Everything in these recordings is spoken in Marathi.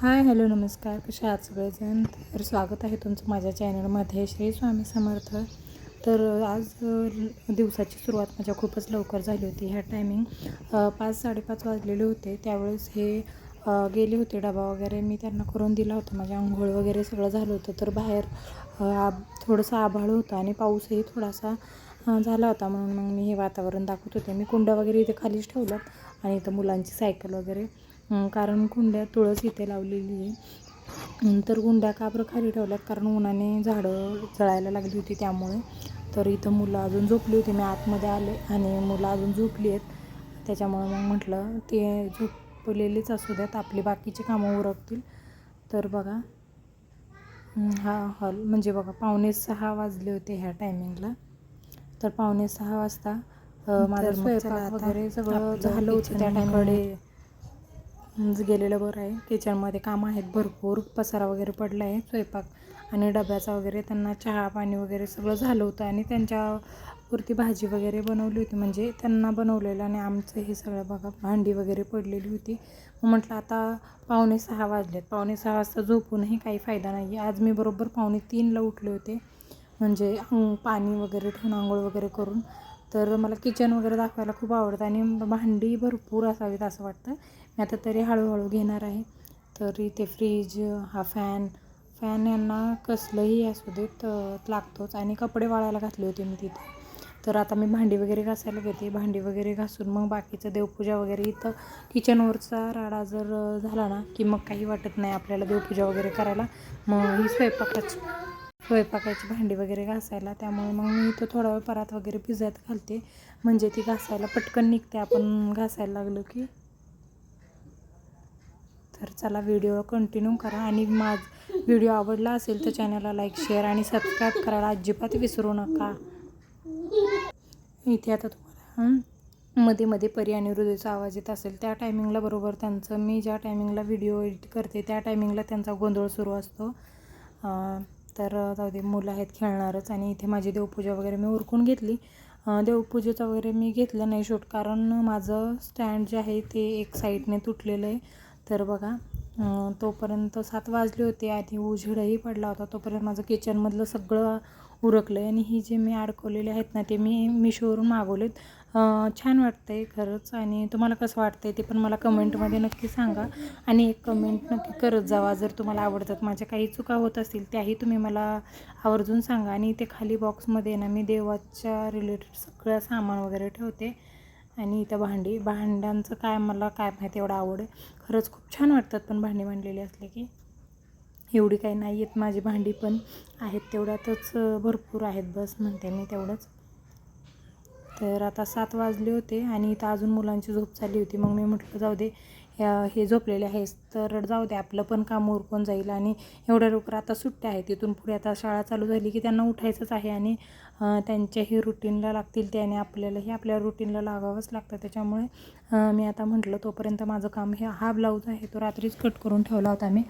हाय हॅलो नमस्कार. कशा आहात सगळेजण? तर स्वागत आहे तुमचं माझ्या चॅनलमध्ये. श्री स्वामी समर्थ. तर आज दिवसाची सुरुवात माझ्या खूपच लवकर झाली होती. ह्या टायमिंग पाच साडेपाच वाजलेले होते. त्यावेळेस हे गेले होते. डबा वगैरे मी त्यांना करून दिला होता. माझ्या आंघोळ वगैरे सगळं झालं होतं. तर बाहेर आब थोडंसं आभाळ होतं आणि पाऊसही थोडासा झाला होता. म्हणून मग मी हे वातावरण दाखवत होते. मी कुंड वगैरे इथे खालीच ठेवलं आणि इथं मुलांची सायकल वगैरे कारण कुंड्या तुळस इथे लावलेली आहे. अं, तर कुंड्या का बरं खाली ठेवल्यात? कारण उन्हाने झाडं जळायला लागली होती त्यामुळे. तर इथं मुलं अजून झोपली होती. मी आतमध्ये आले आणि मुलं अजून झोपली आहेत. त्याच्यामुळे मग म्हटलं ते झोपलेलीच असू द्यात. आपली बाकीची कामं उरकतील. तर बघा हा हॉल म्हणजे बघा पावणे सहा वाजले होते ह्या टायमिंगला. तर पावणे सहा वाजता माझं स्वयंपाक वगैरे सगळं झालं होतं त्या टायमिंगकडे गेलेलं बरं आहे. किचनमध्ये कामं आहेत भरपूर. पसारा वगैरे पडला आहे स्वयंपाक आणि डब्याचा वगैरे. त्यांना चहा पाणी वगैरे सगळं झालं होतं आणि त्यांच्यावरती भाजी वगैरे बनवली होती. म्हणजे त्यांना बनवलेलं आणि आमचं हे सगळं बघा भांडी वगैरे पडलेली होती. मग म्हटलं आता पावणे सहा वाजलेत. पावणे सहा वाजता झोपूनही काही फायदा नाही. आहे आज मी बरोबर पावणे तीनला उठले होते. म्हणजे पाणी वगैरे ठेवून आंघोळ वगैरे करून. तर मला किचन वगैरे दाखवायला खूप आवडतं आणि भांडी भरपूर असावीत असं वाटतं. मी आता तरी हळूहळू घेणार आहे. तर इथे फ्रीज हा फॅन फॅन यांना कसलंही असू देत लागतोच. आणि कपडे वाळायला घातले होते मी तिथे. तर आता मी भांडी वगैरे घासायला घेते. भांडी वगैरे घासून मग बाकीचं देवपूजा वगैरे. इथं किचनवरचा राडा जर झाला ना की मग काही वाटत नाही आपल्याला देवपूजा वगैरे करायला मग ही स्वयंपाकाची स्वयंपाकाची भांडी वगैरे घासायला. त्यामुळे मग मी इथं थोडा वेळ परात वगैरे भिजत घालते. म्हणजे ती घासायला पटकन निघते. आपण घासायला लागलो की तर चला व्हिडिओ कंटिन्यू करा. आणि माझ व्हिडिओ आवडला असेल तर चॅनलला लाईक शेअर आणि सबस्क्राईब करायला अजिबात विसरू नका. इथे आता तुम्हाला मध्ये मध्ये परी आणि हृदयचा आवाज येत असेल त्या टायमिंगला बरोबर त्यांचं मी ज्या टायमिंगला व्हिडिओ एडिट करते त्या टायमिंगला त्यांचा गोंधळ सुरू असतो. तर जाऊ दे मुलं आहेत खेळणारच आणि इथे माझी देवपूजा वगैरे मी उरकून घेतली. देवपूजेचं वगैरे मी घेतलं नाही शूट कारण माझं स्टँड जे आहे ते एक साईडने तुटलेलं आहे. तर बघा तोपर्यंत सात वाजले होते आधी. उजेडही पडला होता. तोपर्यंत माझं किचनमधलं सगळं उरकलं आहे आणि ही जे मी अडकवलेले आहेत ना ते मी मिशोवरून मागवलेत. छान वाटतं आहे खरंच आणि तुम्हाला कसं वाटतं आहे ते पण मला कमेंटमध्ये नक्की सांगा. आणि एक कमेंट नक्की करत जावा जर तुम्हाला आवडतात. माझ्या काही चुका होत असतील त्याही तुम्ही मला आवर्जून सांगा. आणि ते खाली बॉक्समध्ये ना मी देवाच्या रिलेटेड सगळं सामान वगैरे ठेवते. आणि इथं भांडी भांड्यांचं काय मला काय माहिती एवढं आवड आहे. खरंच खूप छान वाटतात पण भांडी मांडलेली असले की. एवढी काही नाही आहेत माझी भांडी पण. आहेत तेवढ्यातच भरपूर आहेत बस म्हणते मी तेवढंच. तर आता सात वाजले होते आणि इथं अजून मुलांची झोप चालली होती. मग मी म्हटलं जाऊ दे हे झोपलेले आहेस तर जाऊ दे आपलं पण काम उरकून जाईल. आणि एवढ्या लवकर आता सुट्ट्या आहेत. तिथून पुढे आता शाळा चालू झाली की त्यांना उठायचंच आहे आणि त्यांच्याही रुटीनला लागतील त्याने आपल्यालाही आपल्या रुटीनला लागावंच लागतं. त्याच्यामुळे मी आता म्हटलं तोपर्यंत माझं काम हे हा ब्लाऊज आहे तो रात्रीच कट करून ठेवला होता मी.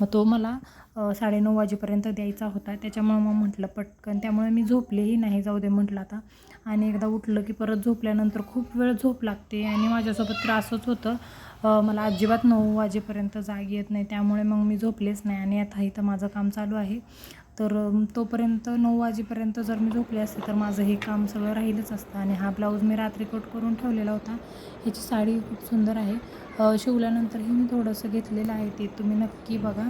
मग तो मला साडे साडेनऊ वाजेपर्यंत द्यायचा होता. त्याच्यामुळे मग म्हटलं पटकन त्यामुळे मी झोपलेही नाही जाऊ दे म्हटलं आता. आणि एकदा उठलं की परत झोपल्यानंतर खूप वेळ झोप लागते आणि माझ्यासोबत त्रासच होतं. मला अजिबात नऊ वाजेपर्यंत जाग येत नाही त्यामुळे मग मी झोपलेच नाही आणि आता इथं माझं काम चालू आहे. तर तोपर्यंत नऊ वाजेपर्यंत जर मी झोपले असते तर माझं हे काम सगळं राहिलंच असतं आणि हा ब्लाऊज मी रात्री कट करून ठेवलेला होता. ह्याची साडी खूप सुंदर आहे. शिवल्यानंतरही मी थोडंसं घेतलेलं आहे ते तुम्ही नक्की बघा.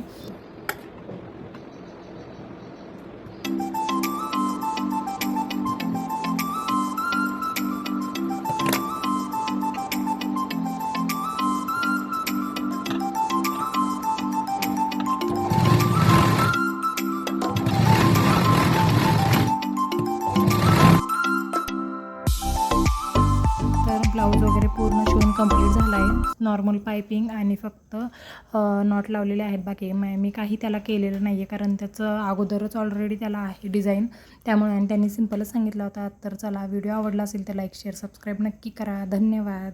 ब्लाऊज वगैरे पूर्ण शिवून कंप्लीट झाला आहे नॉर्मल पायपिंग आणि फक्त नॉट लावलेले आहेत बाकी. मी काही त्याला केलेलं नाही आहे कारण त्याचं अगोदरच ऑलरेडी त्याला आहे डिझाईन त्यामुळे आणि त्यांनी सिम्पलच सांगितलं होता. तर चला व्हिडिओ आवडला असेल तर लाईक शेअर सबस्क्राईब नक्की करा. धन्यवाद.